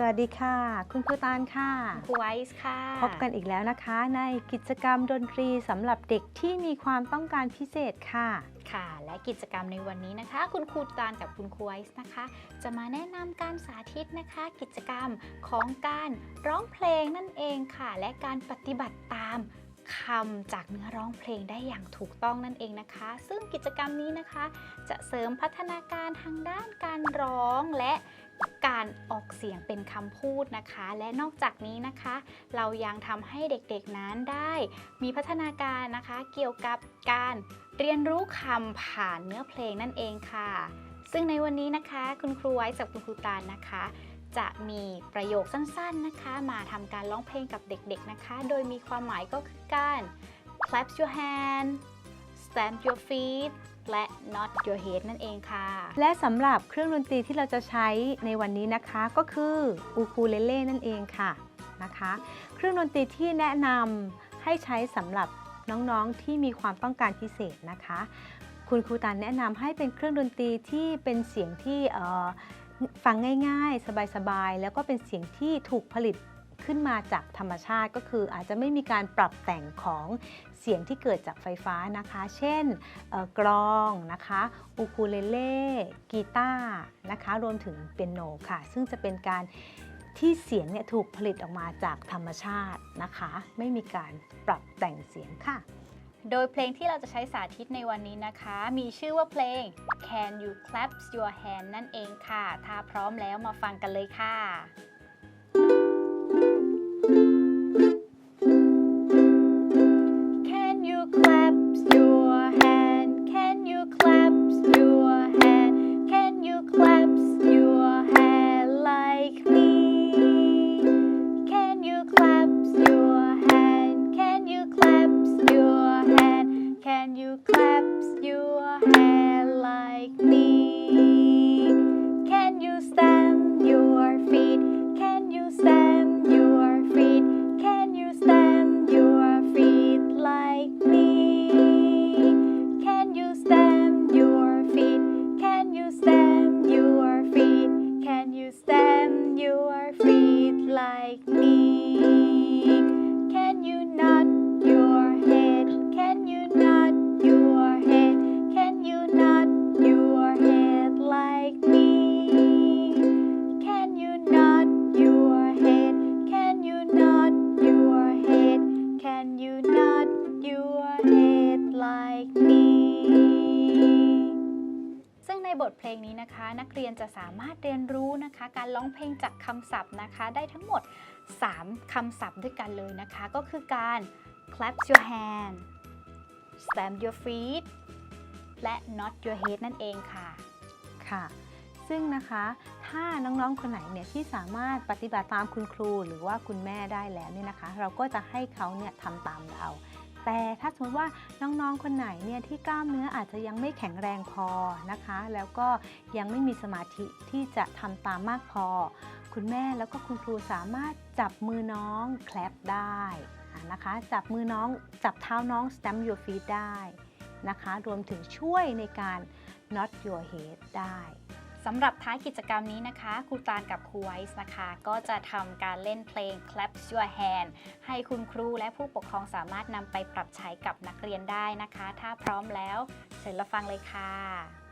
สวัสดีค่ะ คุณครูตาลค่ะครูไวส์ค่ะ พบกันอีกแล้วนะคะ ในกิจกรรมดนตรีสำหรับเด็กที่มีความต้องการพิเศษค่ะค่ะ และกิจกรรมในวันนี้นะคะ คุณครูตาลกับคุณครูไวส์นะคะ จะมาแนะนำการสาธิตนะคะ กิจกรรมของการร้องเพลงนั่นเองค่ะ และการปฏิบัติตามคำจากเนื้อร้องเพลงได้อย่างถูกต้องนั่นเองนะคะ ซึ่งกิจกรรมนี้นะคะ จะเสริมพัฒนาการทางด้านการร้องและ การออกเสียงเป็นคำพูดนะคะ และนอกจากนี้นะคะ เรายังทำให้เด็กๆนั้นได้มีพัฒนาการนะคะ เกี่ยวกับการเรียนรู้คำผ่านเนื้อเพลงนั่นเองค่ะ ซึ่งในวันนี้นะคะ คุณครูไว้จากคุณครูตาลนะคะ จะมีประโยคสั้นๆนะคะ มาทำการร้องเพลงกับเด็กๆนะคะ โดยมีความหมายก็คือการ clap your hand stamp your feet และ nod your head นั่นเองค่ะ และสำหรับเครื่องดนตรีที่เราจะใช้ในวันนี้นะคะก็คืออูคูเลเล่นั่นเองค่ะนะคะ เครื่องดนตรีที่แนะนำให้ใช้สำหรับน้องๆที่มีความต้องการพิเศษนะคะ คุณครูตาลแนะนำให้เป็นเครื่องดนตรีที่เป็นเสียงที่ฟังง่ายๆ สบายๆ แล้วก็เป็นเสียงที่ถูกผลิต ขึ้นมาจากธรรมชาติก็คืออาจจะไม่มีการปรับแต่งของเสียงที่เกิดจากไฟฟ้านะคะ เช่นกลองนะคะอูคูเลเล่กีตาร์นะคะรวมถึงเปียโนค่ะ ซึ่งจะเป็นการที่เสียงเนี่ยถูกผลิตออกมาจากธรรมชาตินะคะ ไม่มีการปรับแต่งเสียงค่ะ โดยเพลงที่เราจะใช้สาธิตในวันนี้นะคะ มีชื่อว่าเพลง Can You Clap Your Hand นั่นเองค่ะ ถ้าพร้อมแล้วมาฟังกันเลยค่ะ stay. นักเรียนจะสามารถเรียนรู้นะคะ การร้องเพลงจากคำศัพท์นะคะ ได้ทั้งหมด 3คำศัพท์ด้วยกันเลยนะคะ ก็คือการ clap your hand stamp your feet และ nod your head นั่นเองค่ะค่ะ ซึ่งนะคะถ้าน้องๆ คนไหนเนี่ยที่สามารถปฏิบัติตามคุณครูหรือว่าคุณแม่ได้แล้วเนี่ยนะคะ เราก็จะให้เขาเนี่ยทำตามเรา แต่ถ้าสมมติว่าน้องๆคนไหนเนี่ยที่กล้ามเนื้ออาจจะยังไม่แข็งแรงพอนะคะ แล้วก็ยังไม่มีสมาธิที่จะทำตามมากพอ คุณแม่แล้วก็คุณครูสามารถจับมือน้องแคลปได้นะคะ จับมือน้องจับเท้าน้อง stamp your feet ได้นะคะ รวมถึงช่วยในการ not your head ได้ สำหรับท้ายกิจกรรมนี้นะคะครูตาลกับครูไวส์นะคะ ก็จะทำการเล่นเพลง Clap Your Hand ให้คุณครูและผู้ปกครองสามารถนำไปปรับใช้กับนักเรียนได้นะคะ ถ้าพร้อมแล้ว เชิญรับฟังเลยค่ะ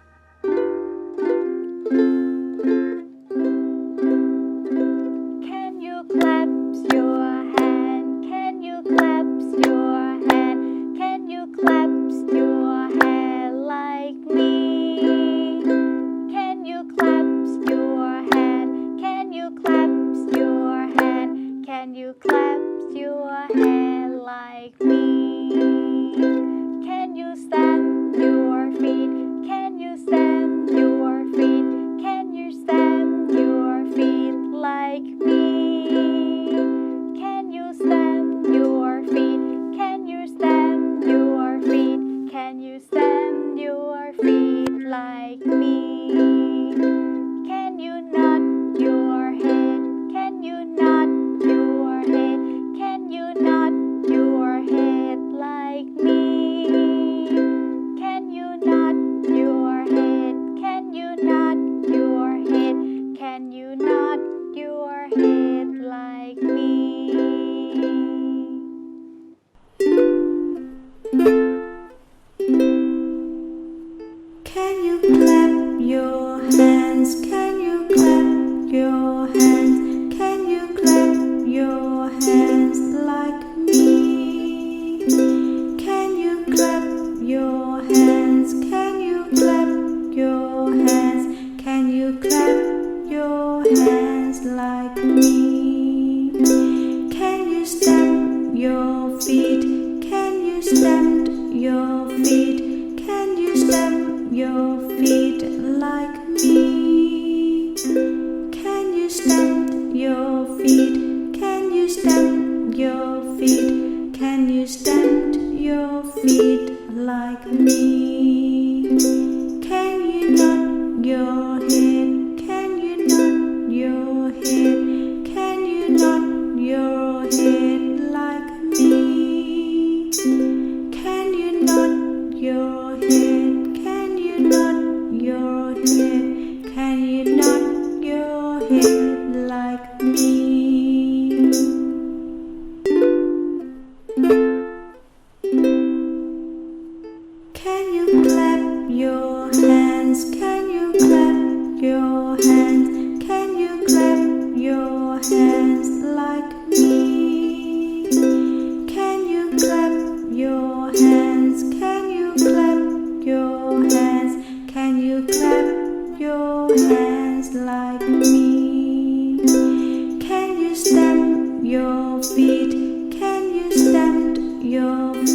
stand your feet like me? Can you nod stamp your feet? Can you stamp your feet like me? Can you stamp your feet? Can you stamp your feet? Can you stamp your feet like me? Can you nod your head? Can you nod your head? Can you nod your head like me? thank you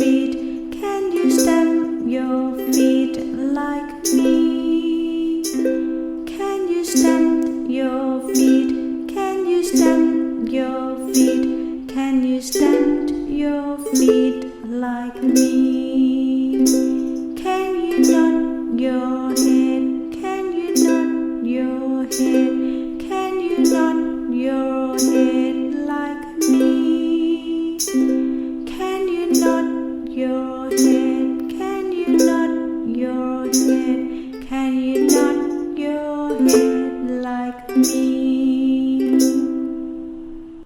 Can you stamp your feet like me? Can you stamp your feet? Can you stamp your feet? Can you stamp your feet like me? Can you nod your head?